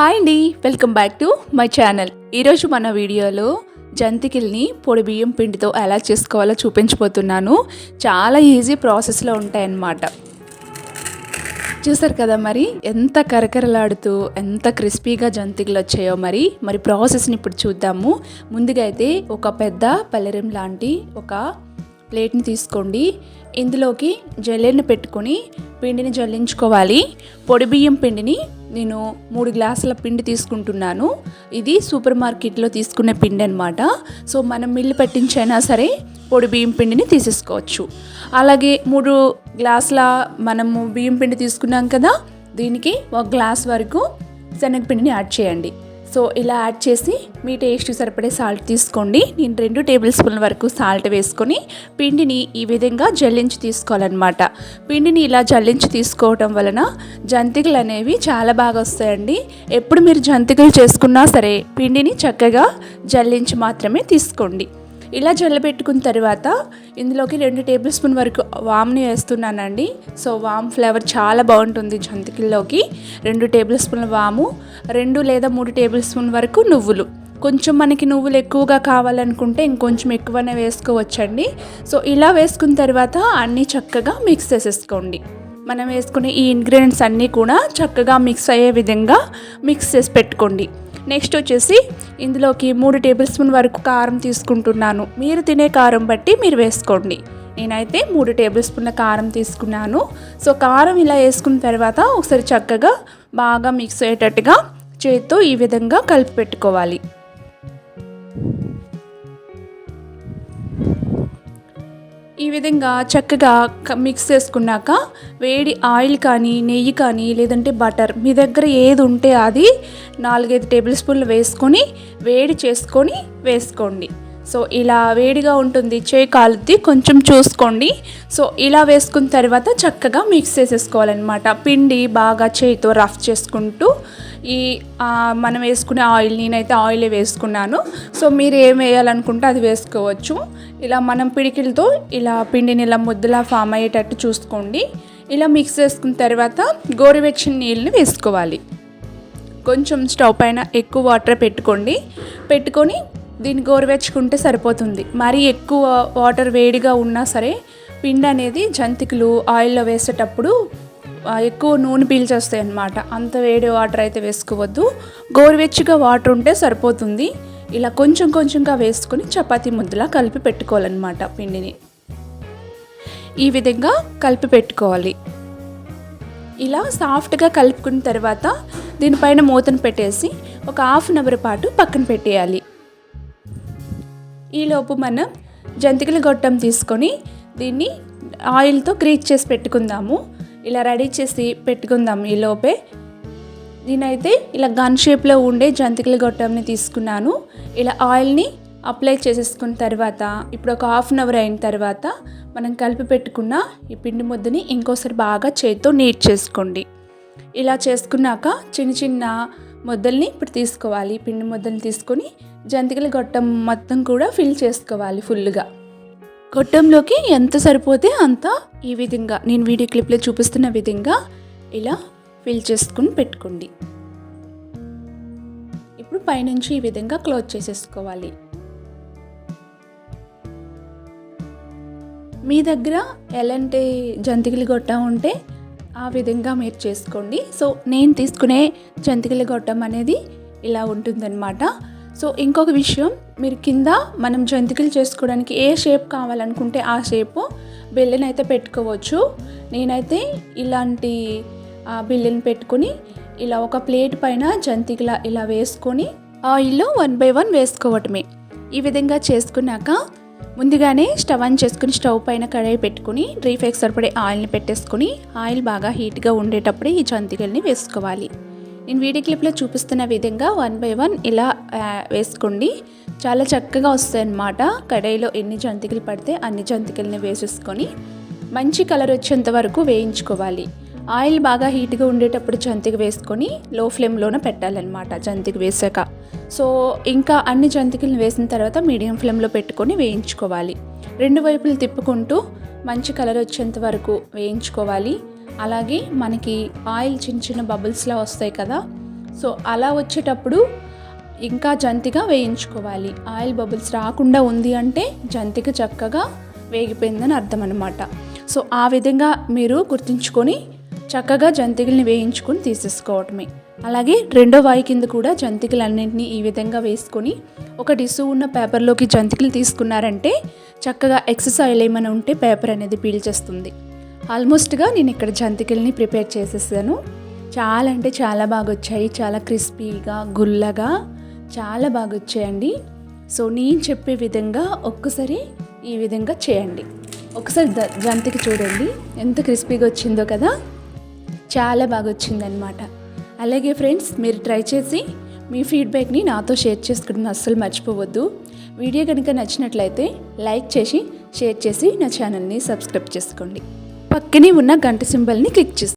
Hi అండి welcome back to my channel. ఈరోజు మన వీడియోలో జంతికల్ని పొడి బియ్యం పిండితో ఎలా చేసుకోవాలో చూపించబోతున్నాను. చాలా ఈజీ ప్రాసెస్లో ఉంటాయన్నమాట. చూసారు కదా మరి ఎంత కరకరలాడుతూ ఎంత క్రిస్పీగా జంతికలు వచ్చాయో మరి మరి ప్రాసెస్ని ఇప్పుడు చూద్దాము. ముందుగా అయితే ఒక పెద్ద పల్లెరం లాంటి ఒక ప్లేట్ని తీసుకోండి. ఇందులోకి జల్లెడని పెట్టుకొని పిండిని జల్లించుకోవాలి. పొడి బియ్యం పిండిని నేను మూడు గ్లాసుల పిండి తీసుకుంటున్నాను. ఇది సూపర్ మార్కెట్లో తీసుకునే పిండి అనమాట సో మనం మిల్లు పెట్టించైనా సరే పొడి బియ్యం పిండిని తీసేసుకోవచ్చు. అలాగే మూడు గ్లాసుల మనము బియ్యం పిండి తీసుకున్నాం కదా దీనికి ఒక గ్లాస్ వరకు శనగపిండిని యాడ్ చేయండి. సో ఇలా యాడ్ చేసి మీ టేస్ట్ సరిపడే సాల్ట్ తీసుకోండి. నేను రెండు టేబుల్ స్పూన్ల వరకు సాల్ట్ వేసుకొని పిండిని ఈ విధంగా జల్లించి తీసుకోవాలన్నమాట. పిండిని ఇలా జల్లించి తీసుకోవటం వలన జంతికలు అనేవి చాలా బాగా వస్తాయండి. ఎప్పుడు మీరు జంతికలు చేసుకున్నా సరే పిండిని చక్కగా జల్లించి మాత్రమే తీసుకోండి. ఇలా జల్లబెట్టుకున్న తర్వాత ఇందులోకి రెండు టేబుల్ స్పూన్ వరకు వామ్ని వేస్తున్నానండి. సో వామ్ ఫ్లేవర్ చాలా బాగుంటుంది జంతికల్లోకి. రెండు టేబుల్ స్పూన్ల వాము రెండు లేదా మూడు టేబుల్ స్పూన్ వరకు నువ్వులు. కొంచెం మనకి నువ్వులు ఎక్కువగా కావాలనుకుంటే ఇంకొంచెం ఎక్కువనే వేసుకోవచ్చండి. సో ఇలా వేసుకున్న తర్వాత అన్నీ చక్కగా మిక్స్ చేసేసుకోండి. మనం వేసుకునే ఈ ఇంగ్రీడియంట్స్ అన్నీ కూడా చక్కగా మిక్స్ అయ్యే విధంగా మిక్స్ చేసి పెట్టుకోండి. నెక్స్ట్ వచ్చేసి ఇందులోకి మూడు టేబుల్ స్పూన్ వరకు కారం తీసుకుంటున్నాను. మీరు తినే కారం బట్టి మీరు వేసుకోండి. నేనైతే మూడు టేబుల్ స్పూన్ల కారం తీసుకున్నాను. సో కారం ఇలా వేసుకున్న తర్వాత ఒకసారి చక్కగా బాగా మిక్స్ అయ్యేటట్టుగా చేత్తో ఈ విధంగా కలిపి పెట్టుకోవాలి. ఈ విధంగా చక్కగా మిక్స్ చేసుకున్నాక వేడి ఆయిల్ కానీ నెయ్యి కానీ లేదంటే బటర్ మీ దగ్గర ఏది ఉంటే అది నాలుగైదు టేబుల్ స్పూన్లు వేసుకొని వేడి చేసుకొని వేసుకోండి. సో ఇలా వేడిగా ఉంటుంది చేయి కాలుద్ది కొంచెం చూసుకోండి. సో ఇలా వేసుకున్న తర్వాత చక్కగా మిక్స్ చేసేసుకోవాలన్నమాట. పిండి బాగా చేయితో రఫ్ చేసుకుంటూ ఈ మనం వేసుకునే ఆయిల్ నేనైతే ఆయిలే వేసుకున్నాను. సో మీరు ఏం వేయాలనుకుంటే అది వేసుకోవచ్చు. ఇలా మనం పిడికిలతో ఇలా పిండిని ఇలా ముద్దలా ఫామ్ అయ్యేటట్టు చూసుకోండి. ఇలా మిక్స్ చేసుకున్న తర్వాత గోరువెచ్చని నీళ్ళని వేసుకోవాలి. కొంచెం స్టవ్ పైన ఎక్కువ వాటర్ పెట్టుకోండి. పెట్టుకొని దీన్ని గోరువెచ్చుకుంటే సరిపోతుంది. మరీ ఎక్కువ వాటర్ వేడిగా ఉన్నా సరే పిండి అనేది జంతికలు ఆయిల్లో వేసేటప్పుడు ఎక్కువ నూనె పీల్చేస్తాయి అన్నమాట. అంత వేడి వాటర్ అయితే వేసుకోవద్దు. గోరువెచ్చగా వాటర్ ఉంటే సరిపోతుంది. ఇలా కొంచెం కొంచెంగా వేసుకొని చపాతీ ముద్దలా కలిపి పెట్టుకోవాలన్నమాట పిండిని. ఈ విధంగా కలిపి పెట్టుకోవాలి. ఇలా సాఫ్ట్గా కలుపుకున్న తర్వాత దీనిపైన మూతను పెట్టేసి ఒక హాఫ్ అన్ అవర్ పాటు పక్కన పెట్టేయాలి. ఈలోపు మనం జంతికల గొట్టం తీసుకొని దీన్ని ఆయిల్తో గ్రీట్ చేసి పెట్టుకుందాము. ఇలా రెడీ చేసి పెట్టుకుందాం ఈలోపే నేనైతే ఇలా గన్ షేప్లో ఉండే జంతికల గొట్టంని తీసుకున్నాను. ఇలా ఆయిల్ని అప్లై చేసేసుకున్న తర్వాత ఇప్పుడు ఒక హాఫ్ అన్ అవర్ అయిన తర్వాత మనం కలిపి పెట్టుకున్న ఈ పిండి ముద్దని ఇంకోసారి బాగా చేతితో నీట్ చేసుకోండి. ఇలా చేసుకున్నాక చిన్న చిన్న ముద్దల్ని ఇప్పుడు తీసుకోవాలి. పిండి ముద్దల్ని తీసుకొని జంతికల గొట్టం మొత్తం కూడా ఫిల్ చేసుకోవాలి ఫుల్గా గొట్టంలోకి ఎంత సరిపోతే అంత ఈ విధంగా నేను వీడియో క్లిప్లో చూపిస్తున్న విధంగా ఇలా ఫిల్ చేసుకుని పెట్టుకోండి. ఇప్పుడు పైనుంచి ఈ విధంగా క్లోజ్ చేసేసుకోవాలి. మీ దగ్గర ఎలాంటి జంతికలు గొట్టం ఉంటే ఆ విధంగా మీరు చేసుకోండి. సో నేను తీసుకునే జంతికల గొట్టం అనేది ఇలా ఉంటుందన్నమాట. సో ఇంకొక విషయం మీరు కింద మనం జంతికలు చేసుకోవడానికి ఏ షేప్ కావాలనుకుంటే ఆ షేపు బిల్లెని అయితే పెట్టుకోవచ్చు. నేనైతే ఇలాంటి ఆ పెట్టుకుని పెట్టుకొని ఇలా ఒక ప్లేట్ పైన జంతికల ఇలా వేసుకొని ఆయిల్లో వన్ బై వన్ వేసుకోవటమే. ఈ విధంగా చేసుకున్నాక ముందుగానే స్టవ్ ఆన్ చేసుకుని స్టవ్ పైన కడాయి పెట్టుకుని డ్రీ ఫ్లేక్స్ సరిపడే ఆయిల్ని పెట్టేసుకుని ఆయిల్ బాగా హీట్గా ఉండేటప్పుడే ఈ జంతికల్ని వేసుకోవాలి. నేను వీడియో క్లిప్లో చూపిస్తున్న విధంగా వన్ బై వన్ ఇలా వేసుకోండి. చాలా చక్కగా వస్తాయి అన్నమాట కడాయిలో ఎన్ని జంతికలు పడితే అన్ని జంతికల్ని వేసేసుకొని మంచి కలర్ వచ్చేంత వరకు వేయించుకోవాలి. ఆయిల్ బాగా హీట్గా ఉండేటప్పుడు జంతిక వేసుకొని లో ఫ్లేమ్లోనే పెట్టాలన్నమాట జంతిక వేసాక. సో ఇంకా అన్ని జంతికలను వేసిన తర్వాత మీడియం ఫ్లేమ్లో పెట్టుకొని వేయించుకోవాలి. రెండు వైపులు తిప్పుకుంటూ మంచి కలర్ వచ్చేంత వరకు వేయించుకోవాలి. అలాగే మనకి ఆయిల్ చిన్న చిన్న బబుల్స్లా వస్తాయి కదా సో అలా వచ్చేటప్పుడు ఇంకా జంతిగా వేయించుకోవాలి. ఆయిల్ బబుల్స్ రాకుండా ఉంది అంటే జంతిక చక్కగా వేగిపోయిందని అర్థం అనమాట సో ఆ విధంగా మీరు గుర్తుంచుకొని చక్కగా జంతికల్ని వేయించుకొని తీసేసుకోవటమే. అలాగే రెండో వాయి కింద కూడా జంతికలన్నింటినీ ఈ విధంగా వేసుకొని ఒక డిసు ఉన్న పేపర్లోకి జంతికలు తీసుకున్నారంటే చక్కగా ఎక్సెస్ ఆయిల్ ఏమైనా ఉంటే పేపర్ అనేది పీల్చేస్తుంది. ఆల్మోస్ట్గా నేను ఇక్కడ జంతికల్ని ప్రిపేర్ చేసేసాను. చాలా అంటే చాలా బాగా వచ్చాయి చాలా క్రిస్పీగా గుల్లగా చాలా బాగా వచ్చాయండి సో నేను చెప్పే విధంగా ఒక్కసారి ఈ విధంగా చేయండి. ఒకసారి ద- జంతిక చూడండి. ఎంత క్రిస్పీగా వచ్చిందో కదా? చాలా బాగా వచ్చిందనమాట అలాగే ఫ్రెండ్స్ మీరు ట్రై చేసి మీ ఫీడ్బ్యాక్ని నాతో షేర్ చేసుకోవడం అస్సలు మర్చిపోవద్దు. వీడియో కనుక నచ్చినట్లయితే లైక్ చేసి షేర్ చేసి నా ఛానల్ని సబ్స్క్రైబ్ చేసుకోండి. పక్కనే ఉన్న గంట సింబల్ని క్లిక్ చేసుకోండి